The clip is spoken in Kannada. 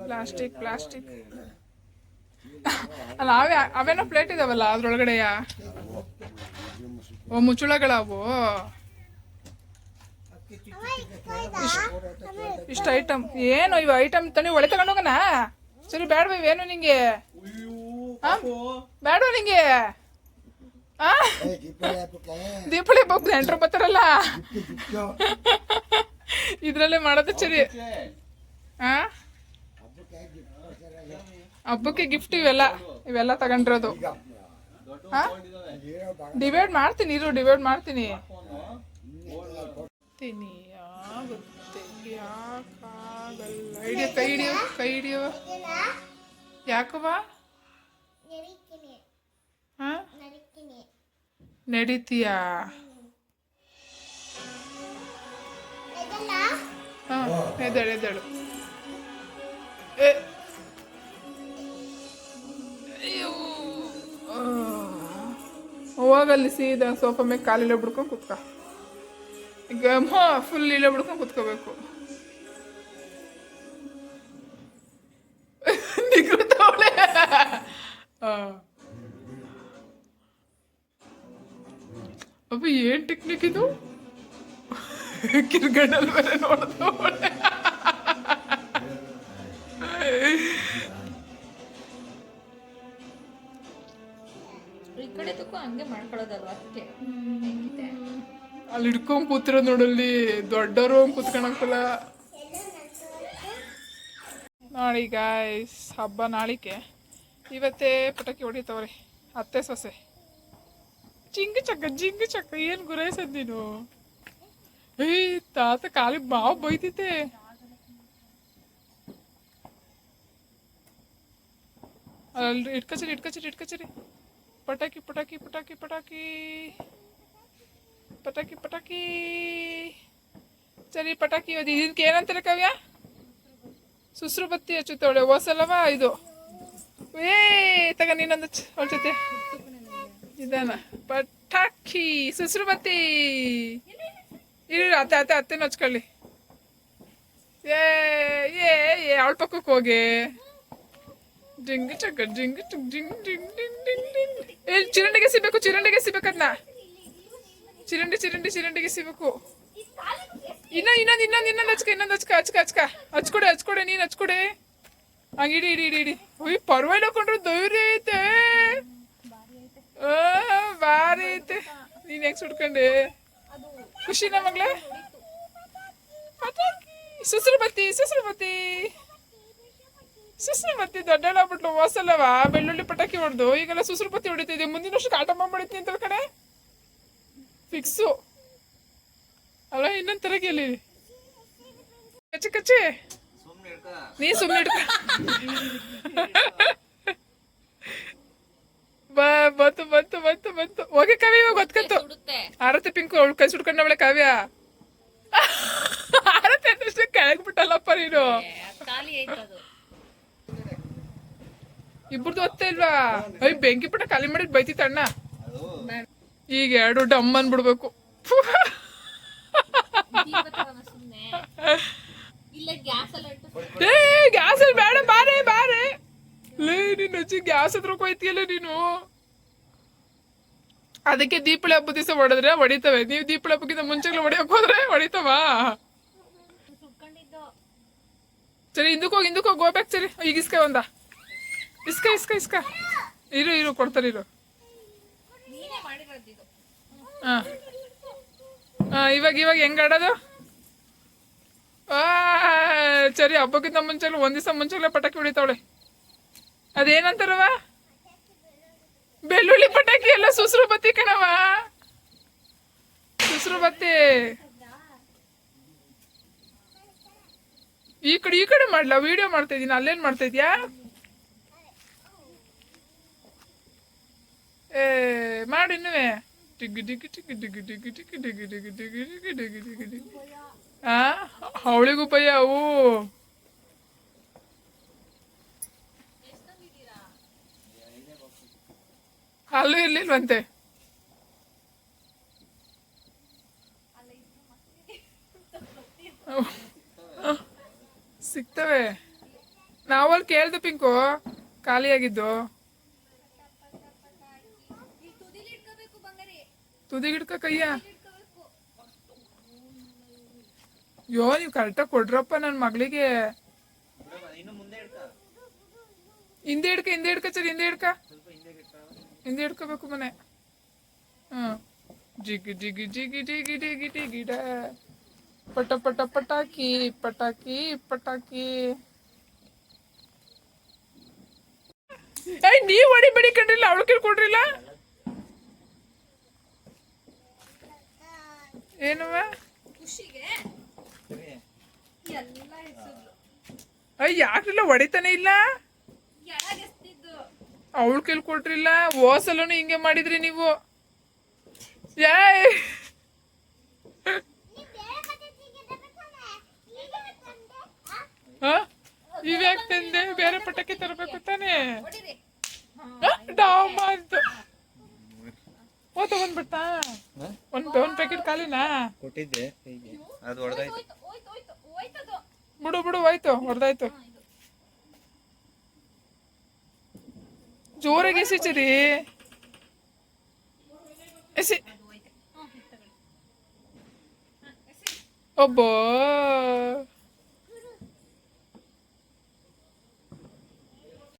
ಪ್ಲಾಸ್ಟಿಕ್ ಪ್ಲಾಸ್ಟಿಕ್ ಅಲ್ಲ, ಅವೇ, ಅವೇನೋ ಪ್ಲೇಟ್ ಇದಾವಲ್ಲ ಅದ್ರೊಳಗಡೆಯ ಓ, ಮುಚ್ಚುಳಗಳವು? ಇಷ್ಟು ಐಟಮ್ ಏನು, ಇವ ಐಟಮ್ ತನಿ ಒಳೆ ತಗೊಂಡೋಗನ ಸರಿ ಬೇಡವ ಇವೇನು ನಿಂಗೆ? ಬೇಡವ ನಿಂಗೆ? ದೀಪಾವಳಿ ಹಬ್ಬಕ್ಕೆ ನೆಂಟ್ರು ಬರ್ತಾರಲ್ಲ? ಇದ್ರಲ್ಲೇ ಮಾಡೋದು, ಸರಿ. ಹಬ್ಬಕ್ಕೆ ಗಿಫ್ಟ್ ಇವೆಲ್ಲ ಇವೆಲ್ಲ ತಗೊಂಡಿರೋದು. ಡಿವೈಡ್ ಮಾಡ್ತೀನಿ, ಇರು ಡಿವೈಡ್ ಮಾಡ್ತೀನಿ. ತಿನಿ ಆಗುತ್ತೆ ಯಾಕಾಗಲ್ಲ. ಹಿಡಿಯೋ, ಕೈ ಹಿಡಿಯೋ ಕೈ ಹಿಡಿಯೋ. ನರಿಕಿನಿ ಹಾ ನಡೀತೀಯಾ? ಎದ್ದೇಳು ಎದ್ದೇಳು ಏ ಅಯ್ಯೋ. ಆ. ಹೋಗಲ್ಲಿ ಸೀದಾ ಸೋಫಾ ಮೇಲೆ ಕಾಲಿಲ್ಲ ಬಿಡ್ಕೊಂಡು ಕುತ್ಕ ಈಗ ಹ್ಞೂ ಫುಲ್ ಇಲ್ಲೇ ಬಿಡ್ಕೊಂಡು ಕುತ್ಕೋಬೇಕು ನಿಗ್ರತವಳೆ ಅಪ್ಪ ಏನ್ ಟೆಕ್ನಿಕ್ ಇದು ಕಿರ್ಗಣ್ಣಲ್ಲಿ ಬೇರೆ ನೋಡ್ದವಳೆ ಈ ಹಂಗೆ ಮಾಡ್ಕೊಳ್ಳೋದಲ್ವಾ ಅದಕ್ಕೆ? ಅಲ್ಲಿ ಹಿಡ್ಕೊಂಡ್ ಕೂತಿರೋ ನೋಡಲ್ಲಿ ದೊಡ್ಡವರು ಕೂತ್ಕೊಳಕ್ಕಲ್ಲ. ನೋಡಿ ಗಾಯ್ಸ್ ಹಬ್ಬ ನಾಳಿಕೆ. ಇವತ್ತೇ ಪಟಾಕಿ ಹೊಡಿತಾವ್ರಿ ಅತ್ತೆ ಸೊಸೆ. ಚಿಂಗ ಚಕ್ಕ ಜಿಂಗ ಚಕ್ಕ ಏನ್ ಗುರೈಸದ್ ನೀನು? काल बाव बैठी थे इटक चली इटक चली इटक पटाकी कव्या सुश्रुपति अच्छे वो सलवा तक नहीं नंदच और ಇರು ಅತ್ತೆ ಅತ್ತೆ ಅತ್ತೆನ ಹಚ್ಕೊಳ್ಳಿ ಏ ಏ ಏ ಅವಳ ಪಕ್ಕಕ್ಕೆ ಹೋಗಿ. ಜಿಂಗ್ ಚಕ್ಕ ಜಿಂಗ್ ಚುಕ್ ಜಿಂಗ್ ಜಿಂಗ್ ಡಿಂಗ್ ಡಿಂಗ್ ಡಿಂಗ್. ಏ ಚಿರಂಡಿಗೆ ಸಿಬೇಕು ಚಿರಂಡಿಗೆ ಸಿಬೇಕದ್ನ ಚಿರಂಡಿ ಚಿರಂಡಿ ಚಿರಂಡಿಗೆ ಸಿಬೇಕು ಇನ್ನೊಂದು ಇನ್ನೊಂದು ಇನ್ನೊಂದು ಇನ್ನೊಂದು ಹಚ್ಕ ಇನ್ನೊಂದು ಹಚ್ಕ ಹಚ್ಕ ಹಚ್ಕ. ಹಚ್ಕೊಡೆ ಹಚ್ಕೊಡೆ ನೀನು ಹಚ್ಕೊಡೆ. ಹಂಗೆ ಇಡಿ ಇಡಿ ಇಡಿ ಇಡಿ. ಉಯ್ ಪರವಾಗಿಲ್ಲ ಕೊಂಡ್ರೆ ಧೈರ್ಯ ಐತೆ. ಆ, ಭಾರಿ ಐತೆ. ನೀನ್ ಹೆಂಗ್ ಸುಟ್ಕೊಂಡೆ? ಖುಷಿನ ಮಗ್ಳೆ ಸುಸ್ರಪತಿ ಸುಸ್ರು ಬತ್ತಿ ಸುಸ್ರು ಬತ್ತಿ ಸುಸ್ರು ಬತ್ತಿ ದೊಡ್ಡಳಾಗ್ಬಿಟ್ಲು ವಾಸಲ್ಲವ ಬೆಳ್ಳುಳ್ಳಿ ಪಟಾಕಿ ಹೊಡೆದು. ಈಗೆಲ್ಲ ಸುಸ್ರು ಬತ್ತಿ ಹೊಡಿತಿದ್ದೆ. ಮುಂದಿನ ವರ್ಷಕ್ಕೆ ಆಟ ಮಾಡ್ಬಿಡ್ತೀನಿ ಅಂತ ಕಡೆ ಫಿಕ್ಸು. ಅಲ್ಲ ಇನ್ನೊಂದು ತರ ಗೆಲ್ಲಿ ಕಚ್ಚಿ ಕಚ್ಚಿ. ನೀ ಸುಮ್ಮನೆ ಬಂತು ಬಂತು ಬಂತು ಬಂತು. ಹೋಗಿ ಕಾವ್ಯ ಇವಾಗ ಗೊತ್ಕಂತು ಆರತಿ ಪಿಂಕು ಅವಳು ಕೈ ಸುಡ್ಕೊಂಡವಳೆ ಕಾವ್ಯ. ಆರತಿ ಅಂದ್ರೆ ಕೆಳಗ್ ಬಿಟ್ಟಲ್ಲಪ್ಪ ನೀನು. ಇಬ್ಬರದು ಒತ್ತೆ ಇಲ್ವಾ? ಅಯ್ಯ ಬೆಂಕಿ ಪುಟ್ಟ ಖಾಲಿ ಮಾಡಿದ್ ಬೈತಿತ್ತು ಅಣ್ಣ. ಈಗ ಎರಡು ಡಮ್ ಅನ್ಬಿಡ್ಬೇಕು. ಏ ಗ್ಯಾಸ್ ಅಲ್ಲಿ ಬೇಡ ಬಾರೇ ಬಾರೇ. ಲೇ ನಿನ್ನ ಅಜ್ಜಿ ಗ್ಯಾಸ್ ಹತ್ರಕ್ಕೆ ಹೋಯ್ತಿಯಲ್ಲ ನೀನು. ಅದಕ್ಕೆ ದೀಪಳಿ ಹಬ್ಬದ ದಿವಸ ಹೊಡೆದ್ರೆ ಹೊಡಿತವೆ. ನೀವು ದೀಪಳಿ ಹಬ್ಬಕ್ಕಿಂತ ಮುಂಚೆಗ್ಲೇ ಹೊಡೆಯಕ್ ಹೋದ್ರೆ ಹೊಡಿತವಾ? ಸರಿ, ಹಿಂದಕ್ಕೆ ಹೋಗಿ ಹಿಂದಕ್ಕೆ ಹೋಗಿ. ಹೋಗ್ಬೇಕು ಸರಿ. ಈಗ ಇಸ್ಕ ಒಂದ. ಇಸ್ಕ ಇಸ್ಕ ಇಸ್ಕ. ಇರು ಇರು, ಕೊಡ್ತಾರೆ, ಇರು. ಹಾ. ಇವಾಗ ಇವಾಗ ಹೆಂಗ್ ಆಡೋದು? ಸರಿ, ಹಬ್ಬಕ್ಕಿಂತ ಮುಂಚೆ ಒಂದ್ ದಿವಸ ಮುಂಚೆಲೆ ಪಟಾಕಿ ಹೊಡಿತಾವಳೆ. ಅದೇನಂತಾರವ ಬೆಳ್ಳುಳ್ಳಿ ಪಟಾಕಿ ಎಲ್ಲ ಸುಸ್ರು ಬತ್ತಿ ಕಣವ ಸುಸ್ರು ಬತ್ತಿ ಈ ಕಡೆ ಈ ಕಡೆ ಮಾಡ್ಲಾ ವಿಡಿಯೋ ಮಾಡ್ತಾ ಇದೀನಿ ಅಲ್ಲೇನ್ ಮಾಡ್ತಾ ಇದ್ಯಾ ಏ ಮಾಡು ಇನ್ನುವೆ ಟಿಗ್ಗಿ ಟಿಗ್ಗಿ ಟಿಗ್ಗಿ ಟಿಗ್ಗಿ ಟಿಗ್ಗಿ ಟಿಗ್ಗಿ ಟಿಗ್ಗಿ ಟಿಗ್ಗಿ ಟಿಗ್ಗಿ ಟಿಗ್ಗಿ ಟಿಗ್ಗಿ ಟಿಗ್ಗಿ ಟಿಗ್ಗಿ ಆ ಅವಳಿಗೂ ಭಯ ಅಲ್ಲೂ ಇರ್ಲಿಲ್ವಂತೆ ಸಿಗ್ತವೆ ನಾವಲ್ಲಿ ಕೇಳ್ದು ಪಿಂಕು ಖಾಲಿಯಾಗಿದ್ದು ತುದಿಗಿಡ್ಕ ಕೈಯ ಯೋ ನೀವು ಕರೆಕ್ಟಾಗಿ ಕೊಡ್ರಪ್ಪ ನನ್ನ ಮಗಳಿಗೆ. ಹಿಂದೆ ಹಿಡ್ಕ ಹಿಂದೆ ಹಿಡ್ಕ ಸರ್ ಹಿಂದೆ ಹಿಡ್ಕ. ಹಿಂದೆ ಹಿಡ್ಕೋಬೇಕು ಮನೆ. ಹ್ಮ್. ಜಿಗಿ ಜಿಗಿ ಜಿಗಿ ಜಿಗಿ ಜಿಗಿ ಜಿಗಿಡ ಪಟ ಪಟ ಪಟಾಕಿ ಪಟಾಕಿ ಪಟಾಕಿ. ಏಯ್ ನೀವ್ ಹೊಡಿಬೇಡಿ ಕಂಡ್ರಿಲ್ಲ ಅವಳು ಕೇಳ್ಕೊಡ್ರಿಲ್ಲ ಏನವ ಖುಷಿಗೆ ಎಲ್ಲ ಹೆಸರು ಅಯ್ಯ ಯಾಕ್ರಿಲ್ಲ ಹೊಡಿತಾನೆ ಇಲ್ಲ? ಅವಳು ಕೇಳ್ಕೊಟ್ರಿಲ್ಲ ಓಸಲನು ಹಿಂಗೆ ಮಾಡಿದ್ರಿ ನೀವು. ಯಾಯ್? ಇವ್ಯಾಕ್ ತಂದೆ? ಬೇರೆ ಪಟಾಕಿ ತರಬೇಕು ತಾನೆ? ಡಾಮ ಅಂತ. ಓ ತಗೊಂಡ್ಬಿಡ್ತಾ? ಒಂದು ಒಂದ್ ಪ್ಯಾಕೆಟ್ ಖಾಲಿನಾ? ಕೊಟ್ಟಿದ್ದೆ ಹೀಗೆ. ಅದು ಹೊಡೆದಾಯ್ತು ಹೋಯ್ತು ಹೋಯ್ತು ಹೋಯ್ತು ಹೋಯ್ತದು. ಬಿಡು ಬಿಡು ಹೋಯ್ತು ಹೊಡೆದಾಯ್ತು ಜೋರಾಗಿ ಎಸಿಚರಿ ಎಸಿ. ಒಬ್ಬ